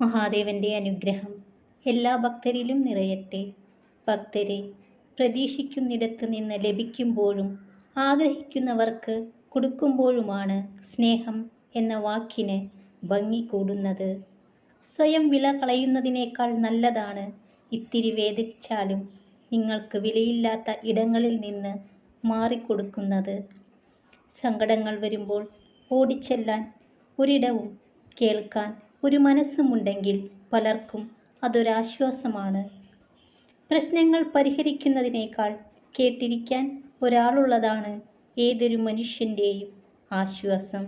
മഹാദേവന്റെ അനുഗ്രഹം എല്ലാ ഭക്തരിലും നിറയട്ടെ. ഭക്തരെ പ്രതീക്ഷിക്കുന്നിടത്ത് നിന്ന് ലഭിക്കുമ്പോഴും ആഗ്രഹിക്കുന്നവർക്ക് കൊടുക്കുമ്പോഴുമാണ് സ്നേഹം എന്ന വാക്കിന് ഭംഗി കൂടുന്നത്. സ്വയം വില കളയുന്നതിനേക്കാൾ നല്ലതാണ് ഇത്തിരി വേദനിച്ചാലും നിങ്ങൾക്ക് വിലയില്ലാത്ത ഇടങ്ങളിൽ നിന്ന് മാറിക്കൊടുക്കുന്നത്. സങ്കടങ്ങൾ വരുമ്പോൾ ഓടിച്ചെല്ലാൻ ഒരിടവും കേൾക്കാൻ ഒരു മനസ്സുമുണ്ടെങ്കിൽ പലർക്കും അതൊരാശ്വാസമാണ്. പ്രശ്നങ്ങൾ പരിഹരിക്കുന്നതിനേക്കാൾ കേട്ടിരിക്കാൻ ഒരാളുള്ളതാണ് ഏതൊരു മനുഷ്യന്റെയും ആശ്വാസം.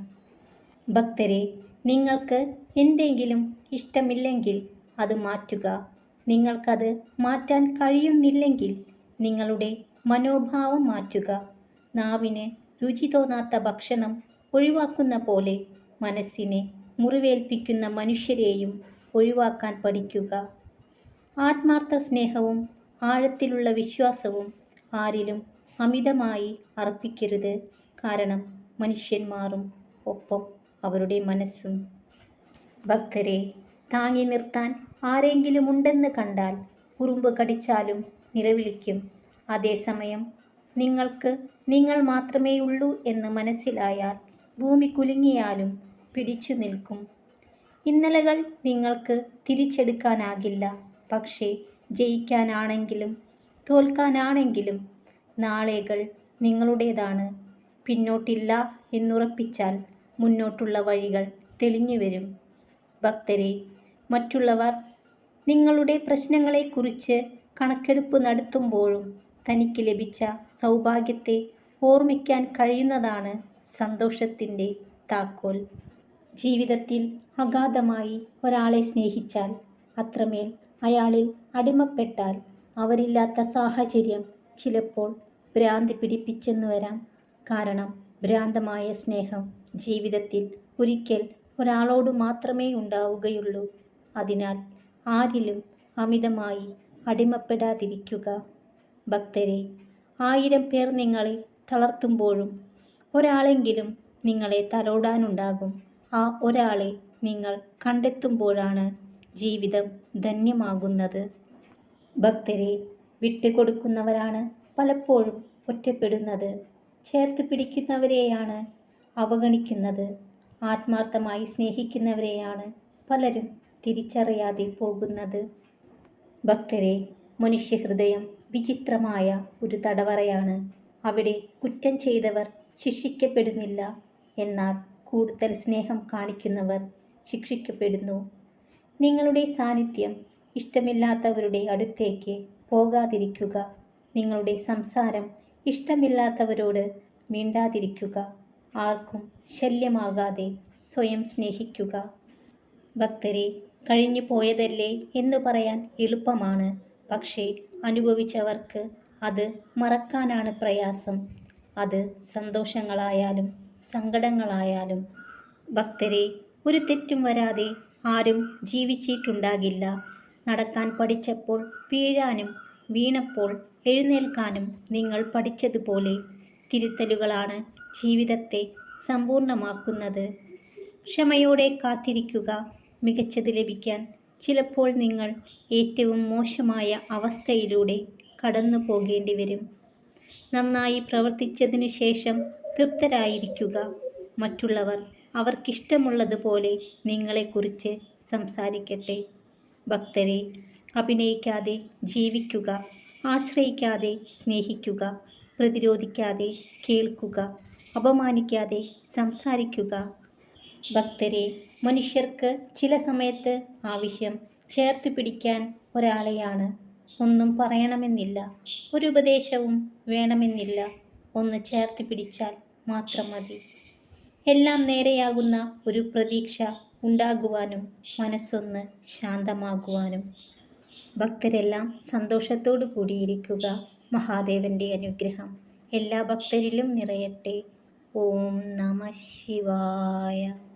ഭക്തരെ നിങ്ങൾക്ക് എന്തെങ്കിലും ഇഷ്ടമില്ലെങ്കിൽ അത് മാറ്റുക. നിങ്ങൾക്കത് മാറ്റാൻ കഴിയുന്നില്ലെങ്കിൽ നിങ്ങളുടെ മനോഭാവം മാറ്റുക. നാവിന് രുചി തോന്നാത്ത ഭക്ഷണം ഒഴിവാക്കുന്ന പോലെ മനസ്സിനെ മുറിവേൽപ്പിക്കുന്ന മനുഷ്യരെയും ഒഴിവാക്കാൻ പഠിക്കുക. ആത്മാർത്ഥ സ്നേഹവും ആഴത്തിലുള്ള വിശ്വാസവും ആരിലും അമിതമായി അർപ്പിക്കരുത്. കാരണം മനുഷ്യന്മാരും ഒപ്പം അവരുടെ മനസ്സും. ഭക്തരെ താങ്ങി നിർത്താൻ ആരെങ്കിലും ഉണ്ടെന്ന് കണ്ടാൽ ഉറുമ്പ് കടിച്ചാലും നിലവിളിക്കും. അതേസമയം നിങ്ങൾക്ക് നിങ്ങൾ മാത്രമേ ഉള്ളൂ എന്ന് മനസ്സിലായാൽ ഭൂമി കുലുങ്ങിയാലും പിടിച്ചു നിൽക്കും. ഇന്നലകൾ നിങ്ങൾക്ക് തിരിച്ചെടുക്കാനാകില്ല. പക്ഷേ ജയിക്കാനാണെങ്കിലും തോൽക്കാനാണെങ്കിലും നാളേകൾ നിങ്ങളുടേതാണ്. പിന്നോട്ടില്ല എന്നുറപ്പിച്ചാൽ മുന്നോട്ടുള്ള വഴികൾ തെളിഞ്ഞു വരും. ഭക്തരെ മറ്റുള്ളവർ നിങ്ങളുടെ പ്രശ്നങ്ങളെക്കുറിച്ച് കണക്കെടുപ്പ് നടത്തുമ്പോഴും തനിക്ക് ലഭിച്ച സൗഭാഗ്യത്തെ ഓർമ്മിക്കാൻ കഴിയുന്നതാണ് സന്തോഷത്തിന്റെ താക്കോൽ. ജീവിതത്തിൽ അഗാധമായി ഒരാളെ സ്നേഹിച്ചാൽ അത്രമേൽ അയാളിൽ അടിമപ്പെട്ടാൽ അവരില്ലാത്ത സാഹചര്യം ചിലപ്പോൾ ഭ്രാന്തി പിടിപ്പിച്ചെന്നു വരാം. കാരണം ഭ്രാന്തമായ സ്നേഹം ജീവിതത്തിൽ ഒരിക്കൽ ഒരാളോട് മാത്രമേ ഉണ്ടാവുകയുള്ളൂ. അതിനാൽ ആരിലും അമിതമായി അടിമപ്പെടാതിരിക്കുക. ഭക്തരെ ആയിരം പേർ നിങ്ങളെ തളർത്തുമ്പോഴും ഒരാളെങ്കിലും നിങ്ങളെ തലോടാനുണ്ടാകും. ആ ഒരാളെ നിങ്ങൾ കണ്ടെത്തുമ്പോഴാണ് ജീവിതം ധന്യമാകുന്നത്. ഭക്തരെ വിട്ടുകൊടുക്കുന്നവരാണ് പലപ്പോഴും ഒറ്റപ്പെടുന്നത്. ചേർത്ത് പിടിക്കുന്നവരെയാണ് അവഗണിക്കുന്നത്. ആത്മാർത്ഥമായി സ്നേഹിക്കുന്നവരെയാണ് പലരും തിരിച്ചറിയാതെ പോകുന്നത്. ഭക്തരെ മനുഷ്യഹൃദയം വിചിത്രമായ ഒരു തടവറയാണ്. അവിടെ കുറ്റം ചെയ്തവർ ശിക്ഷിക്കപ്പെടുന്നില്ല. എന്നാൽ കൂടുതൽ സ്നേഹം കാണിക്കുന്നവർ ശിക്ഷിക്കപ്പെടുന്നു. നിങ്ങളുടെ സാന്നിധ്യം ഇഷ്ടമില്ലാത്തവരുടെ അടുത്തേക്ക് പോകാതിരിക്കുക. നിങ്ങളുടെ സംസാരം ഇഷ്ടമില്ലാത്തവരോട് മിണ്ടാതിരിക്കുക. ആർക്കും ശല്യമാകാതെ സ്വയം സ്നേഹിക്കുക. ഭക്തരെ കഴിഞ്ഞു പോയതല്ലേ എന്ന് പറയാൻ എളുപ്പമാണ്. പക്ഷേ അനുഭവിച്ചവർക്ക് അത് മറക്കാനാണ് പ്രയാസം. അത് സന്തോഷങ്ങളായാലും സങ്കടങ്ങളായാലും ഭക്തരെ ഒരു തെറ്റും വരാതെ ആരും ജീവിച്ചിട്ടുണ്ടാകില്ല. നടക്കാൻ പഠിച്ചപ്പോൾ വീഴാനും വീണപ്പോൾ എഴുന്നേൽക്കാനും നിങ്ങൾ പഠിച്ചതുപോലെ തിരുത്തലുകളാണ് ജീവിതത്തെ സമ്പൂർണമാക്കുന്നത് ക്ഷമയോടെ കാത്തിരിക്കുക മികച്ചത് ലഭിക്കാൻ. ചിലപ്പോൾ നിങ്ങൾ ഏറ്റവും മോശമായ അവസ്ഥയിലൂടെ കടന്നു പോകേണ്ടി വരും നന്നായി പ്രവർത്തിച്ചതിനു ശേഷം തൃപ്തരായിരിക്കുക. മറ്റുള്ളവർ അവർക്കിഷ്ടമുള്ളതുപോലെ നിങ്ങളെക്കുറിച്ച് സംസാരിക്കട്ടെ. ഭക്തരെ അഭിനയിക്കാതെ ജീവിക്കുക ആശ്രയിക്കാതെ സ്നേഹിക്കുക പ്രതിരോധിക്കാതെ കേൾക്കുക അപമാനിക്കാതെ സംസാരിക്കുക. ഭക്തരെ മനുഷ്യർക്ക് ചില സമയത്ത് ആവശ്യം ചേർത്ത് പിടിക്കാൻ ഒരാളെയാണ്. ഒന്നും പറയണമെന്നില്ല. ഒരു ഉപദേശവും വേണമെന്നില്ല. ഒന്ന് ചേർത്ത് പിടിച്ചാൽ മാത്രം മതി. എല്ലാം നേരെയാകുന്ന ഒരു പ്രതീക്ഷ ഉണ്ടാകുവാനും മനസ്സൊന്ന് ശാന്തമാകുവാനും. ഭക്തരെല്ലാം സന്തോഷത്തോടു കൂടിയിരിക്കുക. മഹാദേവന്റെ അനുഗ്രഹം എല്ലാ ഭക്തരിലും നിറയട്ടെ. ഓം നമ ശിവായ.